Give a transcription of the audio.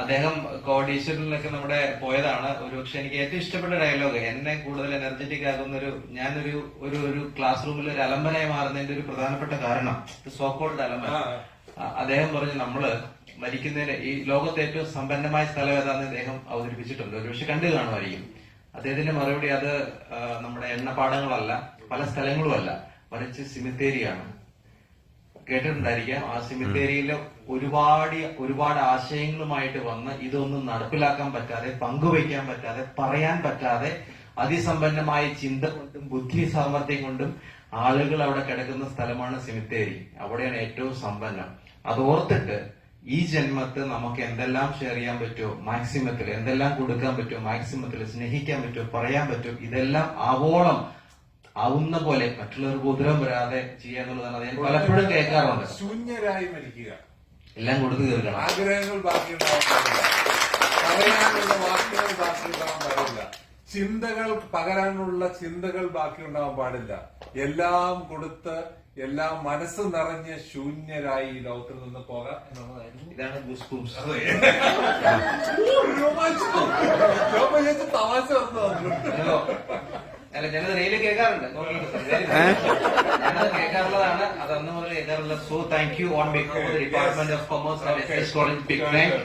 അദ്ദേഹം കോടീശ്വരനിലൊക്കെ നമ്മുടെ പോയതാണ്. ഒരു പക്ഷെ എനിക്ക് ഏറ്റവും ഇഷ്ടപ്പെട്ട ഡയലോഗ് എന്നെ കൂടുതൽ എനർജറ്റിക് ആകുന്ന ഒരു ഞാനൊരു ഒരു ഒരു ക്ലാസ് റൂമിൽ ഒരു അലമ്പനായി മാറുന്നതിന്റെ ഒരു പ്രധാനപ്പെട്ട കാരണം സോക്കോൾഡ് അലമ്പന. അദ്ദേഹം പറഞ്ഞു നമ്മൾ മരിക്കുന്നതിന് ഈ ലോകത്തെ ഏറ്റവും സമ്പന്നമായ സ്ഥലം ഏതാണെന്ന് അദ്ദേഹം അവതരിപ്പിച്ചിട്ടുണ്ട്. ഒരു പക്ഷെ കണ്ടു കാണുമായിരിക്കും. അദ്ദേഹത്തിന്റെ മറുപടി അത് നമ്മുടെ എണ്ണപ്പാടങ്ങളല്ല പല സ്ഥലങ്ങളുമല്ല. മറിച്ച് സിമിത്തേരിയാണ് കേട്ടിട്ടുണ്ടായിരിക്കാം. ആ സിമിത്തേരിയിൽ ഒരുപാട് ഒരുപാട് ആശയങ്ങളുമായിട്ട് വന്ന് ഇതൊന്നും നടപ്പിലാക്കാൻ പറ്റാതെ പങ്കുവയ്ക്കാൻ പറ്റാതെ പറയാൻ പറ്റാതെ അതിസമ്പന്നമായ ചിന്ത കൊണ്ടും ബുദ്ധി സാമർഥ്യം കൊണ്ടും ആളുകൾ അവിടെ കിടക്കുന്ന സ്ഥലമാണ് സിമിത്തേരി. അവിടെയാണ് ഏറ്റവും സമ്പന്നം. അത് ഓർത്തിട്ട് ഈ ജന്മത്ത് നമുക്ക് എന്തെല്ലാം ഷെയർ ചെയ്യാൻ പറ്റുമോ? മാക്സിമത്തിൽ എന്തെല്ലാം കൊടുക്കാൻ പറ്റുമോ? മാക്സിമത്തിൽ സ്നേഹിക്കാൻ പറ്റുമോ? പറയാൻ പറ്റുമോ? ഇതെല്ലാം ആവോളം ആവുന്ന പോലെ മറ്റുള്ളവർക്ക് ഉദരം വരാതെ ചെയ്യുക എന്നുള്ളതാണ് ഞാൻ പലപ്പോഴും കേൾക്കാറുണ്ട്. ശൂന്യരായി മരിക്കുക. എല്ലാം കൊടുത്തു തീർക്കണം. ആഗ്രഹങ്ങൾ ബാക്കിയുണ്ടാവാൻ പാടില്ല. പറയാനുള്ള വാക്കുകൾ ബാക്കിയുണ്ടാവാൻ പാടില്ല. ചിന്തകൾ പകരാനുള്ള ചിന്തകൾ ബാക്കിയുണ്ടാവാൻ പാടില്ല. എല്ലാം കൊടുത്ത് എല്ലാം മനസ്സ് നിറഞ്ഞ് ശൂന്യരായി ഈ ലോകത്തിൽ നിന്ന് പോകാം ഇതാണ് തമാശ വന്നു അല്ല ഞാനത് റെയിൽ കേൾക്കാറുണ്ട്. ഞാനത് കേൾക്കാറുള്ളതാണ്. അത് അന്ന് മുതൽ കേൾക്കാറുള്ളത് so thank you on behalf department of commerce and big bank